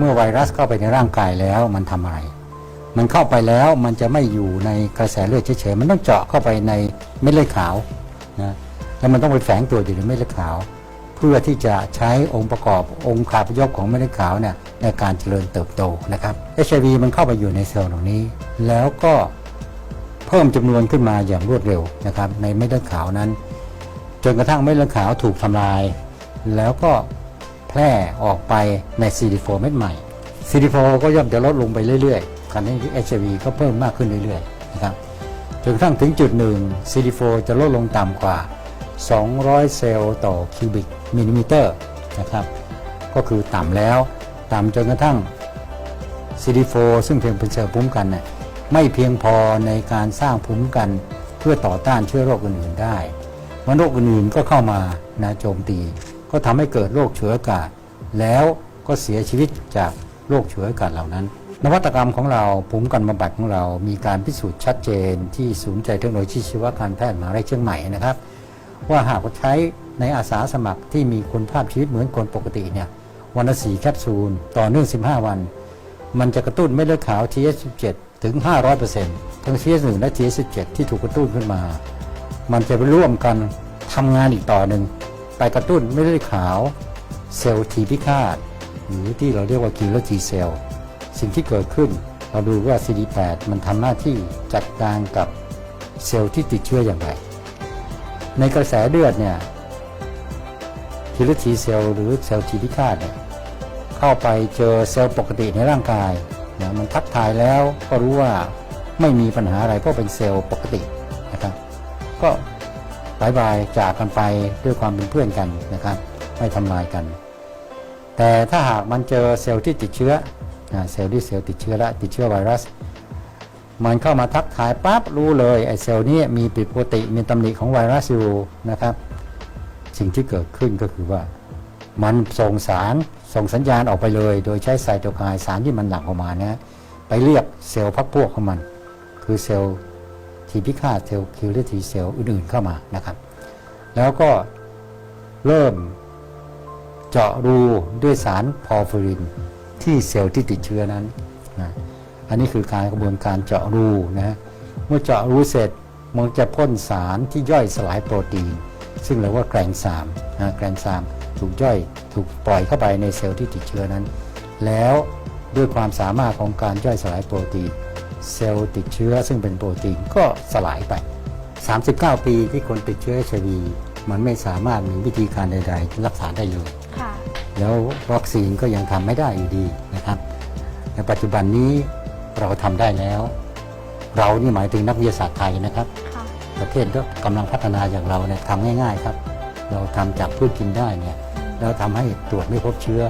เมื่อไวรัสเข้าไปในร่างกายแล้วมันทำอะไร มันเข้าไปแล้วมันจะไม่อยู่ในกระแสเลือดเฉยๆ มันต้องเจาะเข้าไปในเม็ดเลือดขาวนะ แล้วมันต้องไปแฝงตัวอยู่ในเม็ดเลือดขาว เพื่อที่จะใช้องค์ประกอบองค์ขาพยพของเม็ดเลือดขาวเนี่ยในการเจริญเติบโตนะครับ HIV มันเข้าไปอยู่ในเซลล์เหล่านี้ แล้วก็เพิ่มจำนวนขึ้นมาอย่างรวดเร็วนะครับในเม็ดเลือดขาวนั้น จนกระทั่งเม็ดเลือดขาวถูกทำลาย แล้วก็ แพร่ออกไปใน CD4 เม็ดใหม่ CD4 ก็ย่อมจะลดลงไปเรื่อยๆการที่ HIV ก็เพิ่มมากขึ้นเรื่อยๆนะครับจนกระทั่งถึงจุดหนึ่ง CD4 จะลดลงต่ำกว่า 200 เซลล์ต่อคิวบิกมิลลิเมตรนะครับก็คือต่ำแล้ว ต่ำจนกระทั่ง CD4 ซึ่งเพียงเป็นเซลล์ภูมิคุ้มกันน่ะไม่เพียงพอในการสร้างภูมิคุ้มกันเพื่อต่อต้านเชื้อโรคอื่นๆได้มันโรคอื่นๆก็เข้ามานะโจมตี ก็ทำให้เกิดโรคเชื้ออากาศ แล้วก็เสียชีวิตจากโรคเชื้ออากาศเหล่านั้น นวัตกรรมของเราภูมิกันบำบัดของเรา มีการพิสูจน์ชัดเจน ที่ศูนย์ใจเทคโนโลยีชีวการแพทย์มหาวิทยาลัยเชียงใหม่นะครับ ว่าหากใช้ในอาสาสมัครที่มีคุณภาพชีวิตเหมือนคนปกติเนี่ยวันละสี่แคปซูล ต่อเนื่อง 15 วัน มันจะกระตุ้นเม็ดเลือดขาว TH17 ถึง 500%ทั้ง TH1 และ TH17 ที่ถูกกระตุ้นขึ้นมา มันจะไปร่วมกันทำงานอีกต่อหนึ่ง ไปกระตุ้นเม็ดเลือดขาวเซลล์ทีพิฆาต หรือที่เราเรียกว่ากีเลอร์ทีเซลสิ่งที่เกิดขึ้นเราดูว่า CD8 มันทำหน้าที่จัดการกับเซลล์ที่ติดเชื้ออย่างไร ในกระแสเลือดเนี่ยทีเลอร์ทีเซลหรือเซลล์ทีพิฆาตเนี่ยเข้าไปเจอเซลล์ปกติในร่างกายนะมันทักทายแล้วก็รู้ว่าไม่มีปัญหาอะไรเพราะเป็นเซลล์ปกตินะครับก็ายบายจากกันไปด้วยความเป็นเพื่อนกันนะครับ ไม่ทำลายกัน แต่ถ้าหากมันเจอเซลล์ที่ติดเชื้อเซลล์ที่เซลล์ติดเชื้อและติดเชื้อไวรัส มันเข้ามาทักทายปั๊บรู้เลยไอ้เซลล์นี้มีผิดปกติมีตำหนิของไวรัสอยู่นะครับ สิ่งที่เกิดขึ้นก็คือว่า มันส่งสารส่งสัญญาณออกไปเลย โดยใช้ไซโตไคน์สารที่มันหลั่งออกมานะไปเรียกเซลล์พักพวกของมัน คือเซลล์ ทีพิฆาตเซลล์คิวเลอร์ทีเซลล์อื่นๆเข้ามานะครับ แล้วก็เริ่มเจาะรูด้วยสารพอร์ฟิรินที่เซลล์ที่ติดเชื้อนั้นนะอันนี้คือการกระบวนการเจาะรูนะเมื่อเจาะรูเสร็จมันจะพ่นสารที่ย่อยสลายโปรตีน ซึ่งเรียกว่าแกรนซามนะแกรนซามถูกย่อยถูกปล่อยเข้าไปในเซลล์ที่ติดเชื้อนั้น แล้วด้วยความสามารถของการย่อยสลายโปรตีน เซลล์ติดเชื้อซึ่งเป็นโปรตีนก็สลายไป 39 ปีที่คนติดเชื้อ HIV มันไม่สามารถมีวิธีการใด ๆ รักษาได้เลยค่ะแล้ววัคซีนก็ยังทำไม่ได้อยู่ดีนะครับ ในปัจจุบันนี้เราทำได้แล้ว เรานี่หมายถึงนักวิทยาศาสตร์ไทยนะครับค่ะประเทศก็กำลังพัฒนาอย่างเราเนี่ยทำง่าย ๆ ครับ เราทำจากพืชกินได้เนี่ยแล้วทำให้ตรวจไม่พบเชื้อ